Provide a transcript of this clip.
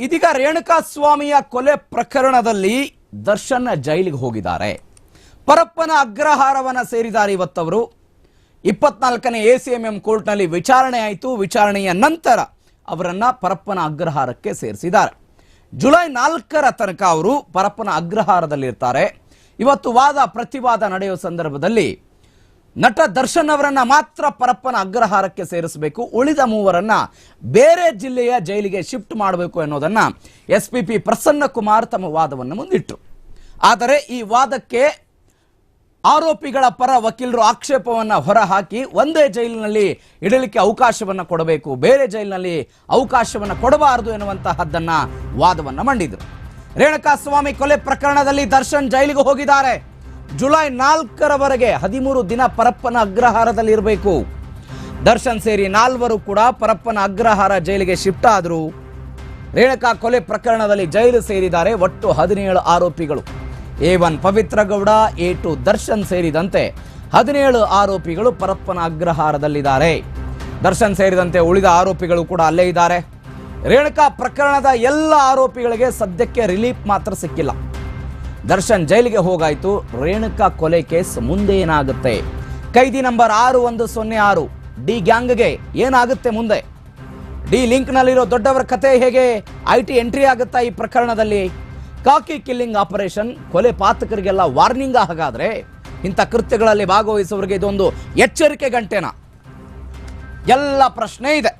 ಇದೀಗ ರೇಣುಕಾ ಸ್ವಾಮಿಯ ಕೊಲೆ ಪ್ರಕರಣದಲ್ಲಿ ದರ್ಶನ್ ಜೈಲಿಗೆ ಹೋಗಿದ್ದಾರೆ. ಪರಪ್ಪನ ಅಗ್ರಹಾರವನ್ನ ಸೇರಿದ್ದಾರೆ ಇವತ್ತವರು. ಇಪ್ಪತ್ನಾಲ್ಕನೇ ಎ ಸಿ ಎಂ ಎಂ ಕೋರ್ಟ್ನಲ್ಲಿ ವಿಚಾರಣೆ ಆಯಿತು. ವಿಚಾರಣೆಯ ನಂತರ ಅವರನ್ನ ಪರಪ್ಪನ ಅಗ್ರಹಾರಕ್ಕೆ ಸೇರಿಸಿದ್ದಾರೆ. ಜುಲೈ ನಾಲ್ಕರ ತನಕ ಅವರು ಪರಪ್ಪನ ಅಗ್ರಹಾರದಲ್ಲಿರ್ತಾರೆ. ಇವತ್ತು ವಾದ ಪ್ರತಿವಾದ ನಡೆಯುವ ಸಂದರ್ಭದಲ್ಲಿ ನಟ ದರ್ಶನ್ ಅವರನ್ನ ಮಾತ್ರ ಪರಪ್ಪನ ಅಗ್ರಹಾರಕ್ಕೆ ಸೇರಿಸಬೇಕು. ಉಳಿದ ಮೂವರನ್ನ ಬೇರೆ ಜಿಲ್ಲೆಯ ಜೈಲಿಗೆ ಶಿಫ್ಟ್ ಮಾಡಬೇಕು ಎನ್ನುವುದನ್ನು S P P Prasanna Kumar ತಮ್ಮ ವಾದವನ್ನು ಮುಂದಿಟ್ಟರು ಆದರೆ ಈ ವಾದಕ್ಕೆ ಆರೋಪಿಗಳ ಪರ ವಕೀಲರು ಆಕ್ಷೇಪವನ್ನು ಹೊರಹಾಕಿ ಒಂದೇ ಜೈಲಿನಲ್ಲಿ ಇಡಲಿಕ್ಕೆ ಅವಕಾಶವನ್ನು ಕೊಡಬೇಕು. ಬೇರೆ ಜೈಲಿನಲ್ಲಿ ಅವಕಾಶವನ್ನು ಕೊಡಬಾರದು ಎನ್ನುವಂತಹದ್ದನ್ನು ವಾದವನ್ನು ಮಂಡಿದರು. ರೇಣುಕಾ ಸ್ವಾಮಿ ಕೊಲೆ ಪ್ರಕರಣದಲ್ಲಿ ದರ್ಶನ್ ಜೈಲಿಗೆ ಹೋಗಿದ್ದಾರೆ. ಜುಲೈ ನಾಲ್ಕರವರೆಗೆ ಹದಿಮೂರು ದಿನ ಪರಪ್ಪನ ಅಗ್ರಹಾರದಲ್ಲಿ ಇರಬೇಕು ದರ್ಶನ್ ಸೇರಿ ನಾಲ್ವರು ಕೂಡ ಪರಪ್ಪನ ಅಗ್ರಹಾರ ಜೈಲಿಗೆ ಶಿಫ್ಟ್ ಆದರು. ರೇಣುಕಾ ಕೊಲೆ ಪ್ರಕರಣದಲ್ಲಿ ಜೈಲು ಸೇರಿದ್ದಾರೆ ಒಟ್ಟು ಹದಿನೇಳು ಆರೋಪಿಗಳು. A one Pavithra Gowda A two Darshan ಸೇರಿದಂತೆ ಹದಿನೇಳು ಆರೋಪಿಗಳು ಪರಪ್ಪನ ಅಗ್ರಹಾರದಲ್ಲಿದ್ದಾರೆ. ದರ್ಶನ್ ಸೇರಿದಂತೆ ಉಳಿದ ಆರೋಪಿಗಳು ಕೂಡ ಅಲ್ಲೇ ಇದ್ದಾರೆ. ರೇಣುಕಾ ಪ್ರಕರಣದ ಎಲ್ಲ ಆರೋಪಿಗಳಿಗೆ ಸದ್ಯಕ್ಕೆ ರಿಲೀಫ್ ಮಾತ್ರ ಸಿಕ್ಕಿಲ್ಲ. ದರ್ಶನ್ ಜೈಲಿಗೆ ಹೋಗಾಯ್ತು. ರೇಣುಕಾ ಕೊಲೆ ಕೇಸ್ ಮುಂದೆ ಏನಾಗುತ್ತೆ ಕೈದಿ ನಂಬರ್ ಆರು ಒಂದು ಸೊನ್ನೆ ಆರು. ಡಿ ಗ್ಯಾಂಗ್ಗೆ ಏನಾಗುತ್ತೆ ಮುಂದೆ? ಡಿ ಲಿಂಕ್ನಲ್ಲಿರೋ ದೊಡ್ಡವರ ಕತೆ ಹೇಗೆ? ಐ ಟಿ ಎಂಟ್ರಿ ಆಗುತ್ತಾ ಈ ಪ್ರಕರಣದಲ್ಲಿ? ಕಾಕಿ ಕಿಲ್ಲಿಂಗ್ ಆಪರೇಷನ್, ಕೊಲೆ ಪಾತಕರಿಗೆಲ್ಲ ವಾರ್ನಿಂಗ್ ಹಾಗಾದರೆ ಇಂಥ ಕೃತ್ಯಗಳಲ್ಲಿ ಭಾಗವಹಿಸುವವರಿಗೆ ಇದೊಂದು ಎಚ್ಚರಿಕೆ ಗಂಟೆನ? ಎಲ್ಲ ಪ್ರಶ್ನೆ ಇದೆ.